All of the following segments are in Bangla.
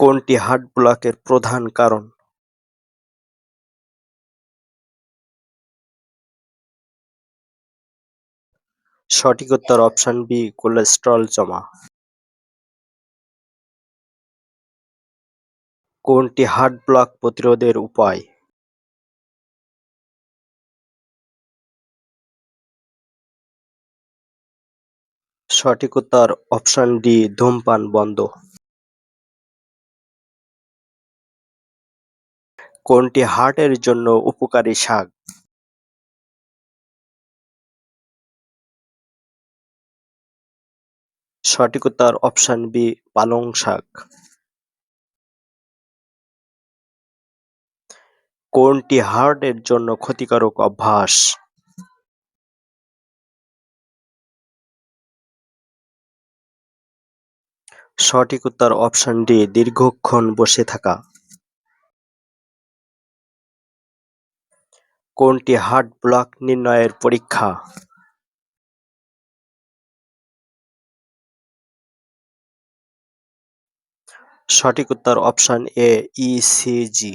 কোনটি হার্ট ব্লকের প্রধান কারণ? সঠিক উত্তর অপশন বি, কোলেস্টেরল জমা। কোনটি হার্ট ব্লক প্রতিরোধের উপায়? সঠিক উত্তর অপশন ডি, ধূমপান বন্ধ। কোনটি হার্টের জন্য উপকারী শাক? সঠিক উত্তর অপশন বি, পালং শাক। কোনটি হার্টের জন্য ক্ষতিকারক অভ্যাস? সঠিক উত্তর অপশন ডি, দীর্ঘক্ষণ বসে থাকা। কোনটি হার্ট ব্লক নির্ণয়ের পরীক্ষা? সঠিক উত্তর অপশন এ ইসিজি।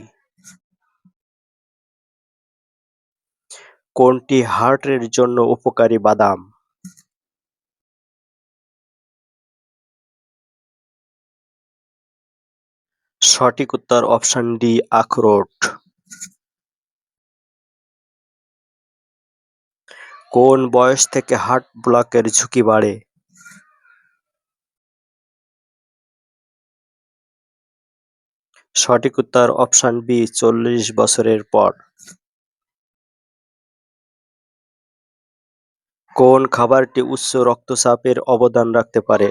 কোনটি হার্টের জন্য উপকারী বাদাম? সঠিক উত্তর অপশন ডি আখরোট। কোন বয়স থেকে হার্ট ব্লকের ঝুঁকি বাড়ে? সঠিক উত্তর অপশন বি, চল্লিশ বছরের পর। কোন খাবারটি উচ্চ রক্তচাপের অবদান রাখতে পারে?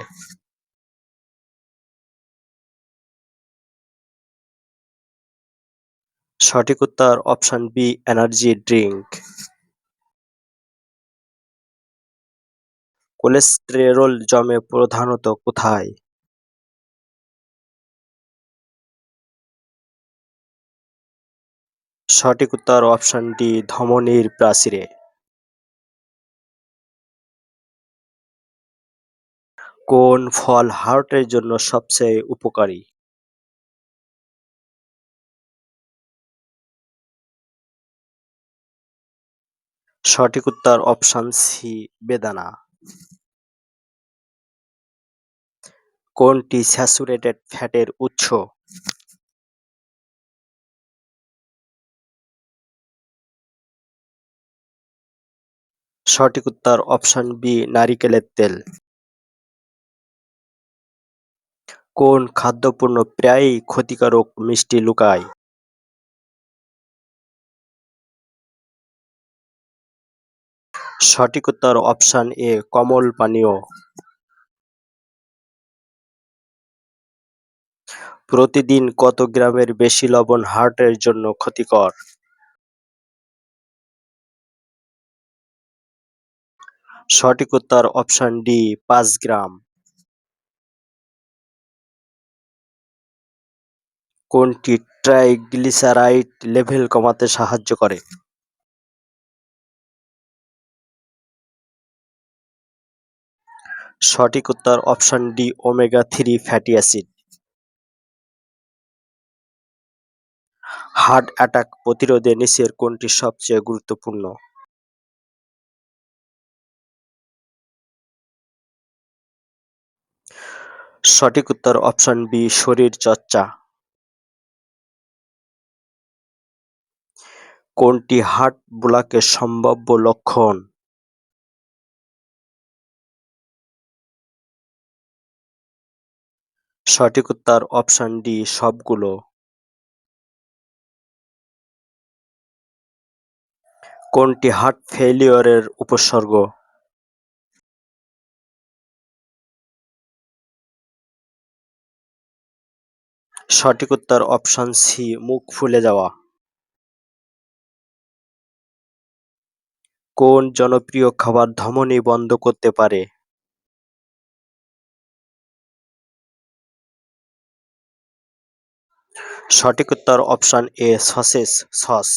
সঠিক উত্তর option B, energy drink. Cholesterol জমে প্রধানত কোথায়? সঠিক উত্তর অপশন ডি, ধমনীর প্রাচীরে। কোন ফল হার্টের জন্য সবচেয়ে উপকারী? সঠিক উত্তর অপশন সি, বেদানা। কোনটি স্যাচুরেটেড ফ্যাটের উৎস? সঠিক উত্তর অপশন বি, নারিকেলের তেল। কোন খাদ্যপণ্য প্রায়ই ক্ষতিকারক মিষ্টি লুকায়? সঠিক উত্তর অপশন এ, কমল পানীয়। প্রতিদিন কত গ্রামের বেশি লবণ হার্টের জন্য ক্ষতিকর? সঠিক উত্তর অপশন ডি, পাঁচ গ্রাম। কোনটি ট্রাইগ্লিসারাইড লেভেল কমাতে সাহায্য করে? সঠিক উত্তর option D, omega three fatty acid. Heart attack প্রতিরোধে নিচের কোনটি সবচেয়ে গুরুত্বপূর্ণ? সঠিক উত্তর অপশন বি, শরীর চর্চা। কোনটি হার্ট ব্লকের সম্ভাব্য লক্ষণ? সঠিক উত্তর অপশন ডি, সবগুলো। কোনটি হার্ট ফেইলিওরের উপসর্গ? সঠিক উত্তর অপশন সি মুখ ফুলে যাওয়া। কোন জনপ্রিয় খাবার ধমনী বন্ধ করতে পারে? সঠিক উত্তর অপশন এ সসেজ সস।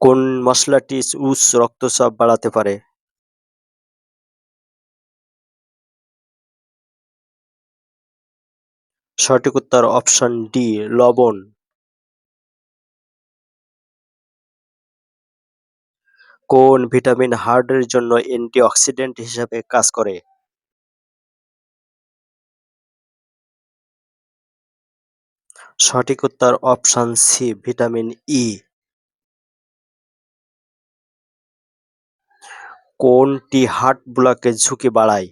কোন মশলাটি উচ্চ রক্তচাপ বাড়াতে পারে? সঠিক উত্তর অপশন ডি, লবণ। কোন ভিটামিন হার্টের জন্য অ্যান্টিঅক্সিডেন্ট হিসেবে কাজ করে? সঠিক উত্তর অপশন সি, ভিটামিন ই। কোনটি হার্ট ব্লকের ঝুঁকি বাড়ায়?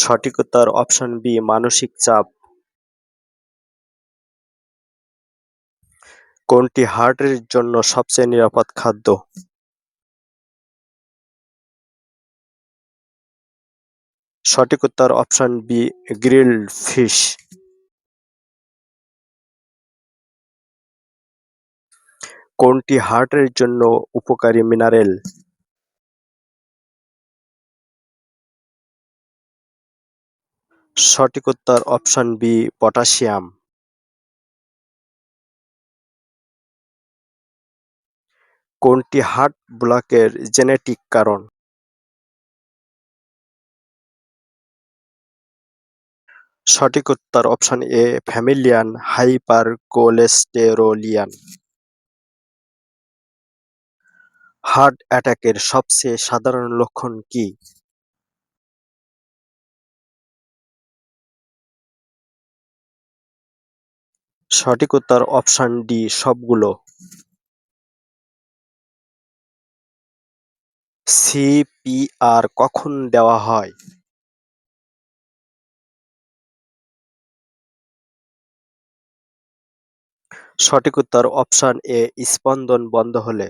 সঠিক উত্তর অপশন বি, মানসিক চাপ। কোনটি হার্টের জন্য সবচেয়ে নিরাপদ খাদ্য? সঠিক উত্তর অপশন বি, গ্রিলড ফিশ। কোনটি হার্টের জন্য উপকারী মিনারেল? সঠিক উত্তর অপশন বি, পটাশিয়াম। কোনটি হার্ট ব্লকের জেনেটিক কারণ? সঠিক উত্তর অপশন এ, ফ্যামিলিয়ান হাইপারকোলেস্টেরোলিয়ান। হার্ট অ্যাটাকের সবচেয়ে সাধারণ লক্ষণ কি? সঠিক উত্তর অপশন ডি, সবগুলো। সিপিআর কখন দেওয়া হয়? সঠিক উত্তর অপশন এ, স্পন্দন বন্ধ হলে।